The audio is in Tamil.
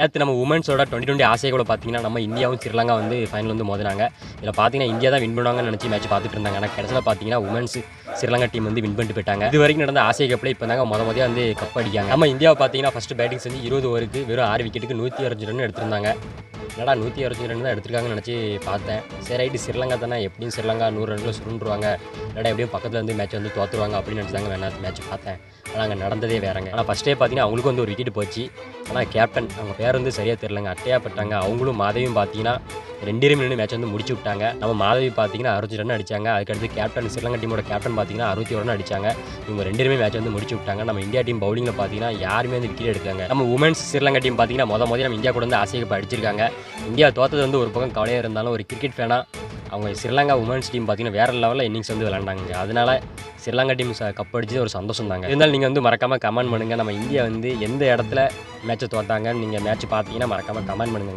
நேற்று நம்ம உமன்ஸோட டுவெண்ட்டி டுவெண்ட்டி கூட பார்த்தீங்கன்னா நம்ம இந்தியாவும் ஸ்ரீலங்கா வந்து ஃபைனல் வந்து மோதினாங்க. இதில் பார்த்தீங்கன்னா இந்தியா தான் வின் பண்ணுவாங்கன்னு நினச்சி மேட்ச் பார்த்துட்டு இருந்தாங்க. ஆனால் கடைசியில் பார்த்தீங்கன்னா உமன்ஸ் ஸ்ரீலங்கா டீம் வந்து வின் பண்ணிட்டு போயிட்டாங்க. இது வரைக்கும் நடந்த ஆசிய கப்பில் இப்போ தாங்க முத மொதல் வந்து கப் அடிக்காங்க நம்ம இந்தியாவை பார்த்தீங்கன்னா ஃபஸ்ட்டு பேட்டிங் செஞ்சு இருபது ஓவருக்கு வெறும் ஆறு விக்கெட்டுக்கு நூற்றி அறுபது ரன் எடுத்திருந்தாங்க. என்னடா நூற்றி அறுபத்தி ரன் தான் எடுத்திருக்காங்கன்னு நினச்சி பார்த்தேன். சரி ரைட்டு ஸ்ரீலங்கா தானே எப்படியும் ஸ்ரீலங்கா நூறு ரன்ல சுருண்டுருவாங்க. இல்லைடா எப்படியும் பக்கத்தில் வந்து மேட்ச் வந்து தோற்றுருவாங்க அப்படின்னு நினச்சாங்க வேணா மேட்ச் பார்த்தேன். ஆனால் அங்கே நடந்ததே வேறங்க. ஆனால் ஃபஸ்ட்டே பார்த்தீங்கன்னா அவங்களுக்கு வந்து ஒரு விக்கெட் போச்சு. ஆனால் கேப்டன் அவங்க பேர் வந்து சரியாக தெரிலங்க அட்டையாப்பட்டாங்க. அவங்களும் மாதவியும் பார்த்தீங்கன்னா ரெண்டு நின்று மேட்ச் வந்து முடிச்சு விட்டாங்க. நம்ம மாதவி பார்த்தீங்கன்னா அறுபத்தி ரன் அடிச்சாங்க. அதுக்கடுத்து கேப்டன் ஸ்ரீலங்கா டீமோட கேப்டன் பார்த்தீங்கன்னா அறுபத்தி ரன் அடிச்சாங்க. இவங்க ரெண்டு பேருமே மேட்ச் வந்து முடிச்சு விட்டாங்க. நம்ம இந்தியா டீம் பவுலிங்கில் பார்த்தீங்கன்னா யாருமே வந்து விக்கெட் எடுத்தாங்க நம்ம உமன்ஸ் ஸ்ரீலங்கா டீம் பார்த்தீங்கன்னா மொதல் முதல்ல நம்ம இந்தியா கூட வந்து ஆசைக்கு அடிச்சிருக்காங்க இந்தியா தோத்தது வந்து ஒரு பக்கம் கவலையாக இருந்தாலும் ஒரு கிரிக்கெட் ஃபேனாக அவங்க ஸ்ரீலங்கா உமன்ஸ் டீம் பார்த்தீங்கன்னா வேற லெவலில் இன்னிங்ஸ் வந்து விளாண்டாங்க அதனால ஸ்ரீலங்கா டீம் கப் அடிச்சு ஒரு சந்தோஷம் தாங்க இருந்தாலும் நீங்கள் வந்து மறக்காமல் கமெண்ட் பண்ணுங்கள் நம்ம இந்தியா வந்து எந்த இடத்துல மேட்ச்சை தோத்தாங்கன்னு நீங்கள் மேட்ச் பார்த்தீங்கன்னா மறக்காமல் கமெண்ட் பண்ணுங்க.